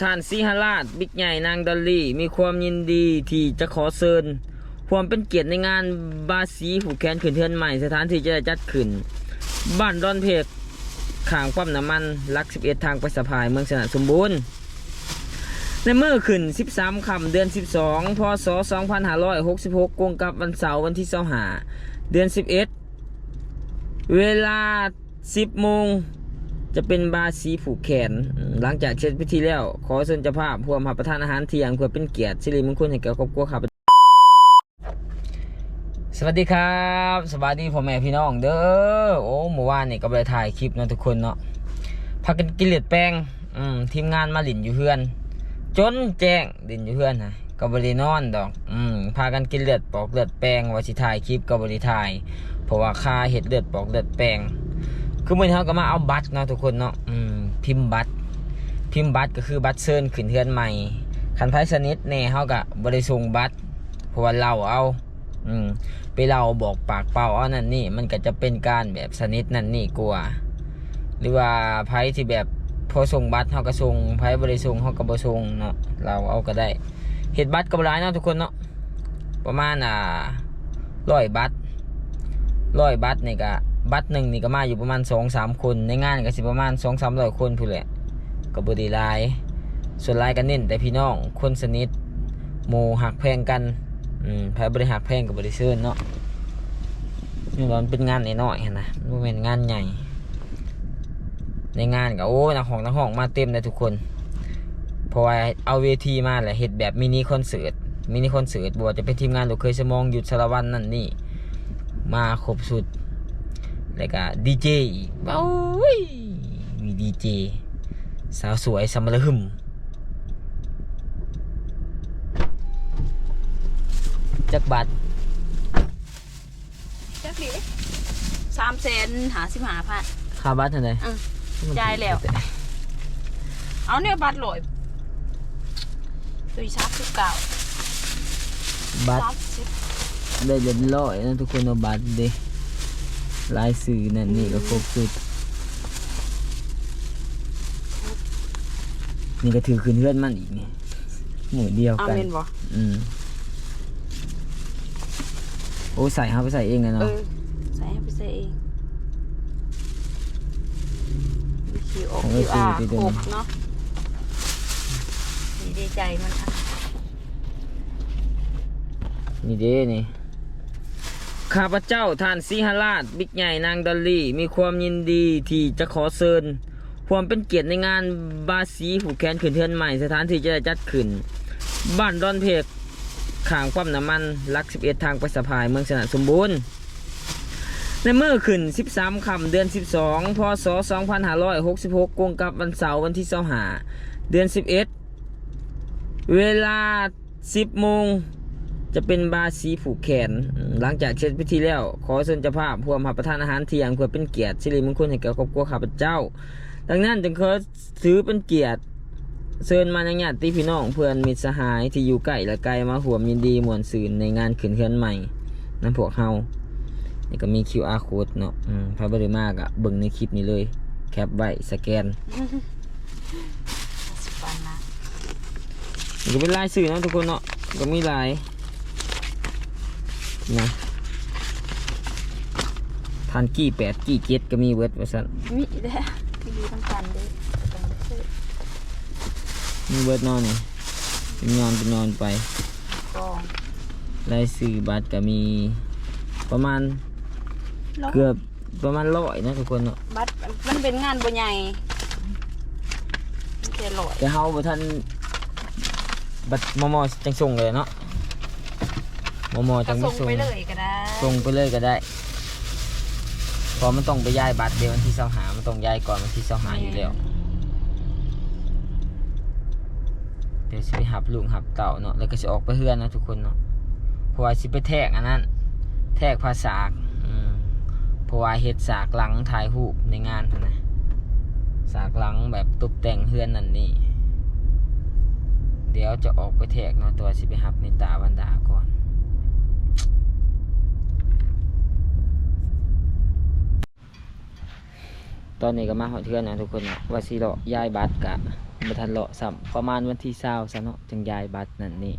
ท่านสีหราชบิ๊กใหญ่นางดอลลี่ มีความยินดีที่จะขอเชิญความเป็นเกียรติในงานบาสีผูกแขนขืนเทือนใหม่สถานที่จะจัดขึ้น บ้านดอนเพกขางปั๊มน้ำมันลัก 11 ทางไปสะพายเมืองสนะสมบูรณ์ ในเมื่อขึ้น 13คำเดือน 12 พศ 2566กงกับวันเสาร์วันที่25เดือน 11 เวลา 10โมง จะเป็นบาสีผูกแขน หลังจากเสร็จพิธีแล้ว ขอเชิญเจ้าภาพพวมรับประทานอาหารเที่ยงเพื่อเป็นเกียรติสิริมงคลให้แก่ครอบครัวข้าพเจ้าสวัสดีครับสวัสดีพ่อแม่พี่น้องเด้อโอ้เมื่อวานนี่ก็ไปถ่ายคลิปเนาะทุกคนเนาะพากันกินเลือดแป้งอืมทีมงานมาหลินอยู่เพื่อน จนแจ้งดินอยู่เพื่อนนะก็บรินอนดอกอืมพากันกินเลือดปอกเลือดแป้งว่าสิถ่ายคลิปก็บริถ่าย เพราะว่าค่าเห็ดเลือดปอกเลือดแป้ง คือมื่อนี้เขาก็มาเอาบัตรเนาะทุกคนเนาะอืมพิมพ์บัตร พิมพ์บัตรก็คือบัตรเซิร์นขึ้นเทือนใหม่คันไพ่สนิทแน่เขาก็บริส่งบัตรเพราะว่าเราเอา อืมไปเราบอกปากเป่าเอานั่นนี่ มันก็จะเป็นการแบบสนิทนั่นนี่กลัวหรือว่าไพ่ที่แบบพอส่งบัตรเขาก็ส่งไพ่บริส่งเขาก็บส่งเนาะเราเอาก็ได้เห็ดบัตรก็บ่หลายเนาะทุกคนเนาะประมาณอ่าร้อยบัตรร้อยบัตรนี่ก็ บัตรหนึ่งนี่ก็มาอยู่ประมาณสองสามคน ในงานก็สิประมาณสองสามร้อยคนพู้นแหละก็บไดีหลาย ส่วนหลายก็เน้นแต่พี่น้องคนสนิทโมหักแพงกันอืมแพ้บริหักแพงกับบริเซิร์เนาะนี่มันเป็นงานน้อยๆนนะมันเป็นงานใหญ่ ในงานก็โอ้นักห้องนักห้องมาเต็มเลยทุกคนเพราะว่าเอาเวทีมาแหละเห็ดแบบมินิคอนเสิร์ตมินิคอนเสิร์ตบวชจะเป็นทีมงานลูกเคยสมองหยุดสารวันนั่นนี่มาครบสุด แล้วก็ดีเจอีกโอ้ยมีดีเจสาวสวยสมรหึมจักบัตรจักดิสามแสนหาสิบหาพันค่าบัตรเท่าไหร่อืมจ่ายแล้ว เอาเนี่ยบัตรลอยตุยชักสิบเก้าบัตรสามสิบได้เรียบร้อยนะทุกคนเอาบัตรเด้ ลายสื่อนั่นนี่ก็ครบสุด นี่ก็ถือคืนเพื่อนมันอีกนี่หมู่เดียวเอากัน เมนบ่อืม โอ้ใส่เขาไปใส่เองนะเอเนาะอใส่ให้ไปใส่เองมีคิวออกคิวอาร์หกเนาะดีดีใจมันค่ะนี่เด้นี่ ข้าพเจ้าท่านสีหราชบิ๊กใหญ่นางดอลลี่ มีความยินดีที่จะขอเชิญความเป็นเกียรติในงานบาสีผูกแขนขืนเทือนใหม่สถานที่จะจัดขึ้น บ้านดอนเพกข้างปั๊มน้ำมันลัก 11 ทางไปสะพายเมืองสนะสมบูรณ์ ในเมื่อขึ้น 13คำเดือน 12 พศ 2566กงกับวันเสาร์วันที่25เดือน 11 เวลา 10โมง จะเป็นบาสีผูกแขนอืมหลังจากเสร็จพิธีแล้ว ขอเชิญเจ้าภาพพวมรับประทานอาหารเที่ยงเพื่อเป็นเกียรติสิริมงคลให้แก่ครอบครัวข้าพเจ้า ดังนั้นจึงขอถือเป็นเกียรติเชิญมายังญาติพี่น้องเพื่อนมิตรสหายที่อยู่ใกล้และไกลมาห่วมยินดีมวนสื่นในงานขืนเฮือนใหม่นั่นพวกเฮานี่ก็มี QR code เนาะอืมพระบริมากอะเบิ่งในคลิปนี้เลย แคปไว้สแกนสิบปันนะนี่ก็เป็นลายสื่อเนาะทุกคนเนาะก็มีลาย นะทานกี่แปดกี่เจ็ดก็มีเวิร์ดว่าสันมีเด้อมีดีทั้งกันเด้อต้องไปซื้อมีเวิร์ดเนอนนี่เป็นยอนเป็นยอนไปกองลายสื่อบัตรก็มีประมาณแล้วเกือบประมาณร้อยนะทุกคนเนาะบัตรมันเป็นงานบ่ใหญ่มันแค่ลอยแต่เฮาบ่ทันบัตรมอมอจังส่งเลยเนาะ มอมอจัก็งส่ไม่งส่งไปเลยก็ได้ส่งไปเลยก็ได้เพอมันต้องไปย้ายบัตรเดี๋ยววันที่เสาหามันต้องย้ายก่อนวันที่เสาหาอยู่แล้วเดี๋ยวสิไปหับลุงหับเต่าเนาะแล้วก็สิออกไปเฮือนนะทุกคนเนาะเพราะว่าสิไปแทกอันนั้น แทกภาษากอืมเพราะว่าเฮ็ดสากหลังถ่ายรูปในงานนะสากหลังแบบตกแต่งเฮือนนั่นนี่ เดี๋ยวจะออกไปแทกเนาะตัวาสิไปหับในตาวันดาก่อน ตอนนี้ก็มาหอเทือนนะทุกคนนะว่าสิเลาะย้ายบัตรกะบ่ทันเลาะซ้ำประมาณวันที่20ซะเนาะจึงย้ายบัตรนั่นนี่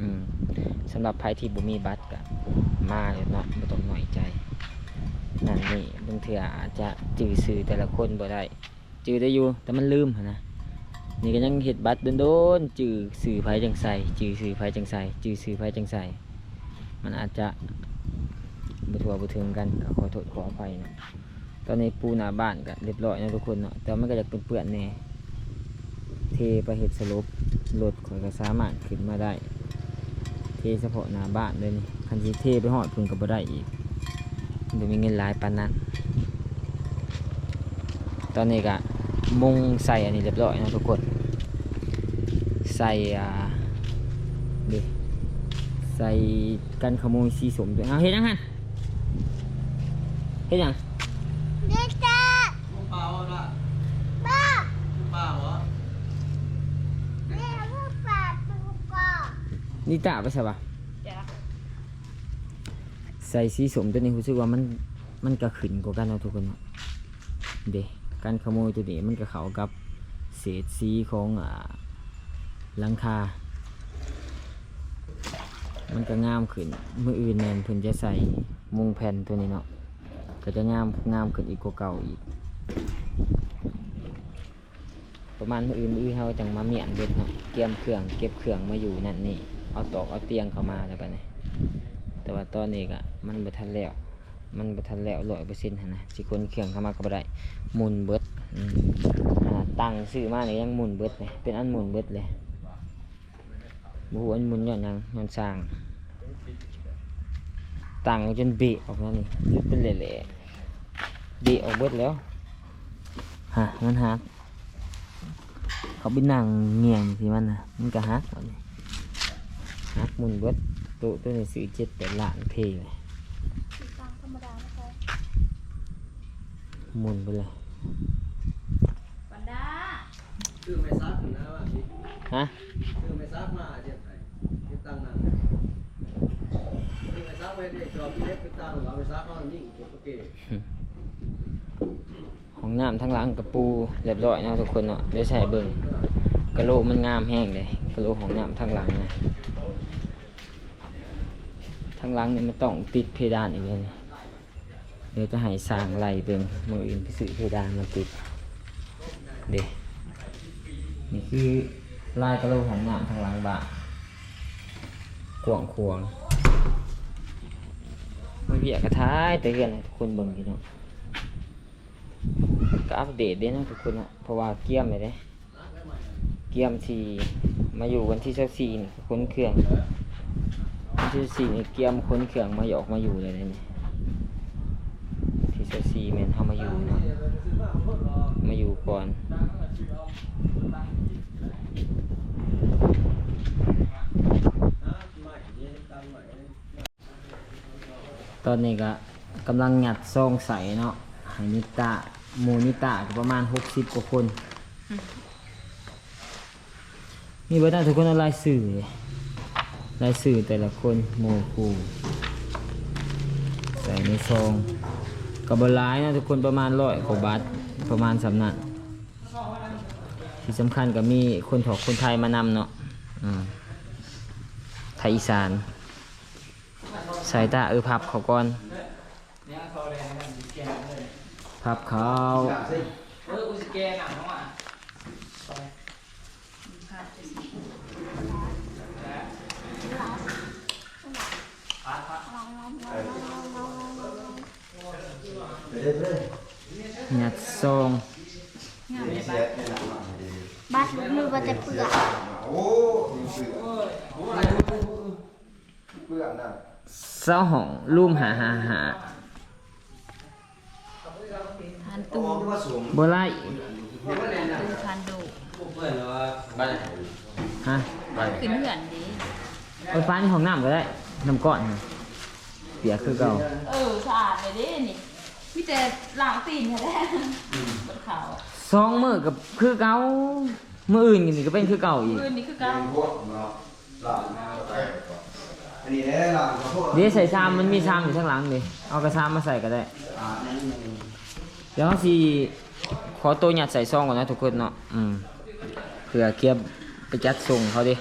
อืมสำหรับใครที่บ่มีบัตรก็มาเลยเนาะบ่ต้องหน้อยใจนั่นนี่บางเถื่ออาจจะจื่อสื่อแต่ละคนบ่ได้จื่อได้อยู่แต่มันลืมนะนี่ก็ยังเฮ็ดบัตรโดนๆจื่อสื่อไผจังใส่จื่อสื่อไผจังใส่จื่อสื่อไผจังใส่มันอาจจะบ่ทั่วบ่ถึงกันขอโทษขออภัยเนาะ ตอนนี้ปูหน้าบ้านก็เรียบร้อยแล้วทุกคนเนาะแต่มันก็จะเปื้อนแน่เทไปเฮ็ดสรุปรถข่อยก็สามารถขึ้นมาได้ เทเฉพาะหน้าบ้านเลยนี่คันสิเทไปฮอดพิ่นก็บ่ได้อีกบ่มีเงินหลายปานนั้นตอนนี้ก็มุงใส่อันนี้เรียบร้อยนะทุกคนใส่อ่าดิใส่กันขโมยสีสมด้วยเอาเฮ็ดยังฮะเฮ็ดยัง เด็กจ้า เปล่าละ บ้า เปล่าเหรอ แม่พูดปากตูกอ นี่ตาไปใช่ปะจ้ะใส่สีสมตัวนี้รู้สึกว่ามันมันก็ขึ้นกว่ากันเนาะทุกคนเนาะเด้การขโมยตัวนี้มันก็เข้ากับเศษสีของอ่าหลังคา มันก็งามขึ้นมืออื่นแมนเพิ่นจะใส่มุงแผ่นตัวนี้เนาะก็จะงามงามขึ้นอีกกว่าเก่าอีก ประมาณมืออื่นมืออื่นเขาจังมาเมียนเบ็ดเนาะเตรียมเครื่องเก็บเครื่องมาอยู่นั่นนี่ เอาตอกเอาเตียงเข้ามาแล้วไปนี่แต่ว่าตอนนี้ก็มันบ่ทันแล้ว มันบ่ทันแล้วร้อยเปอร์เซ็นต์นะสิคนเครื่องเข้ามาก็บ่ได้หมุนเบิดตังค์ซื้อมาเนี่ยยังหมุนเบิดเลยเป็นอันหมุนเบิดเลยบ่ฮู้อันหมุนย้อนหยังย้อนสร้างตังค์จนเบะออกแล้วนี่ยุบเป็นเละๆเบะออกเบิดแล้วฮะมันหักเขาไปนั่งเงียงสิมันนะมันก็หักแล้วนี่ หักหมุนเบิดตัวตัวนี้ซื้อเจ็ดแปดล้านเพเลยตังธรรมดาไม่ใช่หมุนไปเลยปันดาคือไม่ซักนะว่าพี่ฮะคือไม่ซักมาเจ็บไหนเจ็บตังนั่นคือไม่ซักไว้เด็กจอพี่เล็กไปตังเราไปซักเขานิ่งเก็บโอเคห้องน้ำทั้งหลังกับปูเรียบร้อยเนาะทุกคนเนาะเดี๋ยวใส่เบิ่งกะโหลกมันงามแห้งเลยกะโหลกห้องน้ำทั้งหลังนะ ทั้งหลังนี่มันต้องติดเพดานอีกเลยนะเดี๋ยวจะให้สร้างไหลเบิ่งมืออื่นไปซื้อเพดานมาติดเด้นี่คือลายกะโหลกห้องน้ำทั้งหลังบ้านกวงควงไม่เบียกกระท้ายแต่เพื่อนทุกคนเบิ่งพี่น้องก็อัปเดตเด้นะทุกคนนะเพราะว่าเกี่ยมเลยเด้เกี่ยมทีมาอยู่วันที่เช้าสี่นี่คนเครื่อง ที่สี่นี่เกี่ยมค้นเครื่องมาหยอกมาอยู่เลยนี่ที่เช้าสี่แม่นเข้ามาอยู่เนาะมาอยู่ก่อนตอนนี้ก็กำลังหยัดซองใสเนาะให้นิตาโมนิตาก็ประมาณหกสิบกว่าคน มีเบอร์หน้าทุกคนเอาลายสื่อ เลายสื่อแต่ละคนโมคูใส่ในซองกับบหลายนะทุกคนประมาณร้อยกว่าบาทประมาณสำนักที่สำคัญก็มีคนถอกคนไทยมานำเนาะไทยอีสานสายตาเออพับเขาก่อนพับเขา เออกูสแกนหนังเขาอะหยัดซองบ้านมือมันจะเปลือกเศร้าห้องลุ่มหาหาหาทานตูโบไล่ตูทานดูเพื่อนว่าไปฮะไปขึ้นเหือนดี ไฟฟ้าในห้องน้ำก็ได้น้ำก้อนน่ะเปียกคือเก่าเออสะอาดเลยดินี่มีแต่ล้างตีนแค่นั้นบนเขาสองมือกับคือเก่ามืออื่นนี่ก็เป็นคือเก่าอีก คืนนี้คือเการอันนี้ได้หลังขอโทษเดี๋ยวใส่ชามมันมีชามอยู่ข้างหลังดิเอากระชามมาใส่ก็ได้เดี๋ยวเราสิขอตัวหยัดใส่ซองก่อนนะทุกคนเนาะอืมเผื่อเกียบไปจัดส่งเขาดิ